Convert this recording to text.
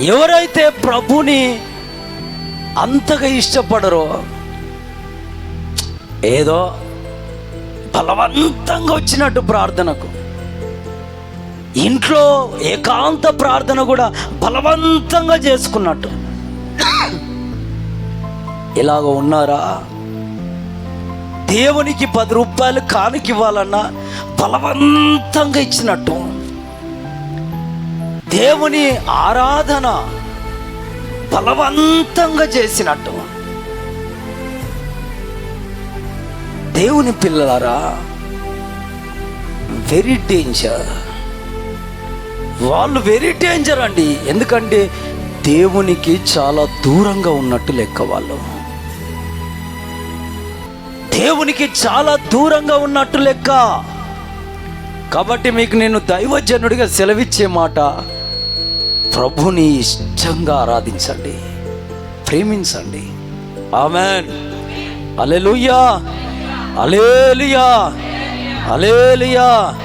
ఎవరైతే ప్రభుని అంతగా ఇష్టపడరో ఏదో బలవంతంగా వచ్చినట్టు ప్రార్థనకు. ఇంట్లో ఏకాంత ప్రార్థన కూడా బలవంతంగా చేసుకున్నట్టు. ఇలాగ ఉన్నారా? దేవునికి పది రూపాయలు కానికి ఇవ్వాలన్నా బలవంతంగా ఇచ్చినట్టు. దేవుని ఆరాధన బలవంతంగా చేసినట్టు. దేవుని పిల్లలారా వెరీ డేంజర్ వాళ్ళు వెరీ డేంజర్ అండి. ఎందుకంటే దేవునికి చాలా దూరంగా ఉన్నట్టు లెక్క వాళ్ళు. దేవునికి చాలా దూరంగా ఉన్నట్టు లెక్క. కాబట్టి మీకు నేను దైవజనుడిగా సెలవిచ్చే మాట ప్రభుని ఇష్టంగా ఆరాధించండి ప్రేమించండి. ఆమెన్. అలెలుయా అలేలియా అలేలియా